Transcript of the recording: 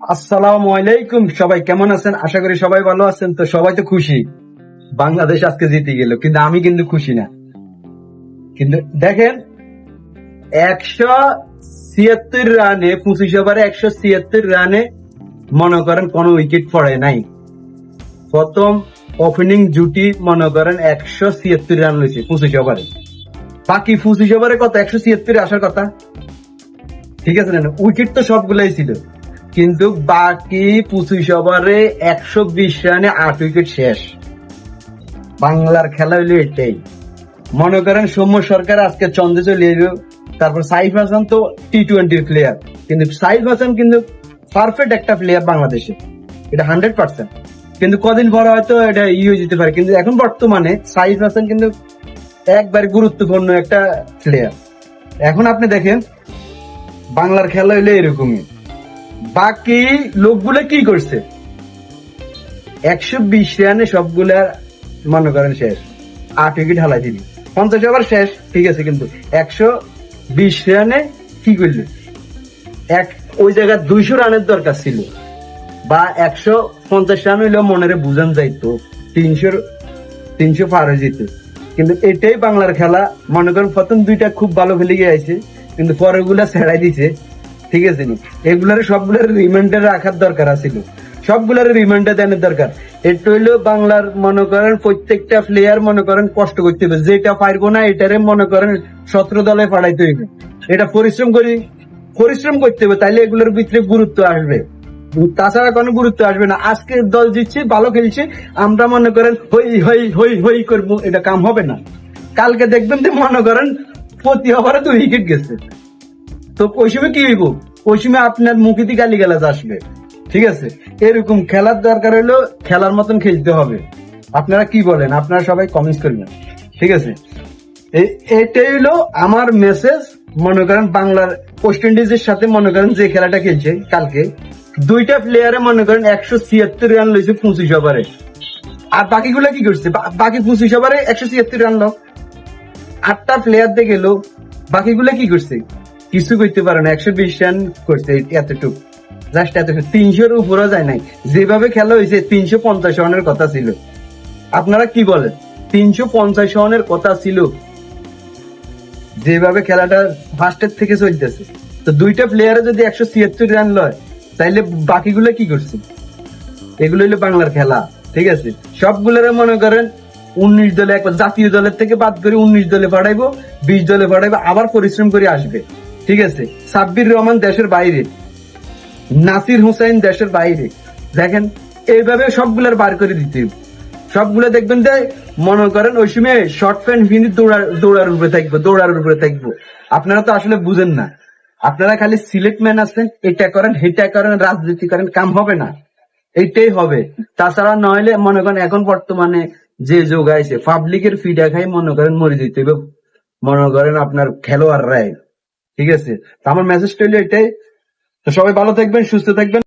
আসসালামু আলাইকুম, সবাই কেমন আছেন? আশা করি সবাই ভালো আছেন। তো সবাই তো খুশি। বাংলাদেশ আজকে জিতে গেল, কিন্তু আমি কিন্তু খুশি না। কিন্তু দেখেন, একশো ছিয়াত্তর রানে, পঁচিশ ওভারে একশো ছিয়াত্তর রানে মনে করেন কোনো উইকেট পড়ে নাই। প্রথম ওপেনিং জুটি মনে করেন একশো ছিয়াত্তর রান হয়েছে পঁচিশ ওভারে। বাকি পঁচিশ ওভারে কত? একশো ছিয়াত্তর আসার কথা? ঠিক আছে না? উইকেট তো সবগুলাই ছিল। কিন্তু বাকি পঁচিশ ওভারে একশো বিশ রানে আট উইকেট শেষ। বাংলার খেলা হইল এটাই। মনে করেন সৌম্য সরকার আজকে চন্দ্রে চলে এলো, তারপর সাইফ হাসান তো টি টোয়েন্টির প্লেয়ার কিন্তু সাইফ হাসান কিন্তু পারফেক্ট একটা প্লেয়ার বাংলাদেশে। এটা হান্ড্রেড পার্সেন্ট কিন্তু কদিন পর হয়তো এটা ইয়ে যেতে পারে। কিন্তু এখন বর্তমানে সাইফ হাসান কিন্তু একবার গুরুত্বপূর্ণ একটা প্লেয়ার এখন আপনি দেখেন, বাংলার খেলা হইলে এরকমই। বাকি লোকগুলো কি করছে? একশো বিশ রানে সবগুলা মনে করেন শেষ। আট উইকেট হালাই দিলি। পঞ্চাশ ওভার শেষ, ঠিক আছে, কিন্তু একশো বিশ রানে কি করল? এক, ওই জায়গায় দুইশো রানের দরকার ছিল। বা একশো পঞ্চাশ রান হইলেও মনের বুঝান যাইতো, তিনশোর, তিনশো পার হয়ে যেত। কিন্তু এটাই বাংলার খেলা। মনে করেন প্রথম দুইটা খুব ভালো খেলে গিয়েছে কিন্তু পরে গুলা ছেড়াই দিছে। ঠিক আছে এগুলার সবগুলার রিমাইন্ডার রাখার দরকার আছিল সবগুলার রিমাইন্ডার দেওয়ার দরকার। এটা হইল বাংলার মনে করেন প্রত্যেকটা প্লেয়ার মনে করেন কষ্ট করতে হবে। যেটা পারব না, এটারে মনে করেন সতেরো দলে পাঠাইতে হইবে। এটা পরিশ্রম করি, পরিশ্রম করতে হবে, তাইলে এগুলোর ভিতরে গুরুত্ব আসবে। তাছাড়া কোনো গুরুত্ব আসবে না। আজকে দল জিতছে, ভালো খেলছে, আমরা মনে করেন হই হই হই হই করব, এটা কাম হবে না। কালকে দেখবেন যে মনে করেন প্রতি ওভারে দুই উইকেট গেছে। তো ওই সময় কি হইব? ওই সময় আপনার মুখেতে গালি গালাজ আসবে। ঠিক আছে? এরকম খেলার দরকার হলো খেলার মতন খেলতে হবে। আপনারা কি বলেন? আপনারা সবাই কমেন্টস করবেন ঠিক আছে? এটাই হলো আমার মেসেজ মনে করেন বাংলার ওয়েস্ট ইন্ডিজের সাথে মনে করেন যে খেলাটা খেলছে কালকে, দুইটা প্লেয়ারে মনে করেন একশো ছিয়াত্তর রান লইছে পঁচিশ ওভারে আর বাকিগুলো কি করছে? বাকি পঁচিশ ওভারে একশো ছিয়াত্তর রান লোক আটটা প্লেয়ার দিয়ে গেল বাকিগুলো কি করছে? কিছু করতে পারে না একশো বিশ রান করছে এতটুকু। জাস্ট এতটুকু। তিনশোর উপরও যায় নাই। যেভাবে খেলা হয়েছে, তিনশো পঞ্চাশ রানের কথা ছিল। আপনারা কি বলেন? তিনশো পঞ্চাশ রানের কথা ছিল। যেভাবে খেলাটা ফার্স্টের থেকে চলতেছে। তো দুইটা প্লেয়ারে যদি একশো ছিয়াত্তর রান লয়, তাইলে বাকিগুলো কি করছে? এগুলো হলো বাংলার খেলা, ঠিক আছে? সবগুলোরে মনে করেন উনিশ দলে একবার জাতীয় দলের থেকে বাদ করে উনিশ দলে পাঠাইবো, বিশ দলে পাঠাইবো, আবার পরিশ্রম করে আসবে। ঠিক আছে, সাব্বির রহমান দেশের বাইরে, নাসির হুসাইন দেশের বাইরে। দেখেন, এইভাবে সবগুলার বার করে দিতে সবগুলো দেখবেন যে, মনে করেন ওই সময় শর্ট প্যান্ট হিন্দি দৌড়ার দৌড়ার উপরে থাকব, দৌড়ার উপরে থাকব। আপনারা তো আসলে বুঝেন না। আপনারা খালি সিলেক্ট ম্যান আছেন, এটা করেন হেটা করেন, রাজনীতি করেন, কাম হবে না। এইটাই হবে। তাছাড়া নইলে মনে করেন এখন বর্তমানে যে যোগ আছে পাবলিকের ফিডা খাই মনে করেন মরে দিতে হবে মনে করেন আপনার খেলোয়াড়রাই। ঠিক আছে? আমার মেসেজটা হলো এটাই। তো সবাই ভালো থাকবেন সুস্থ থাকবেন।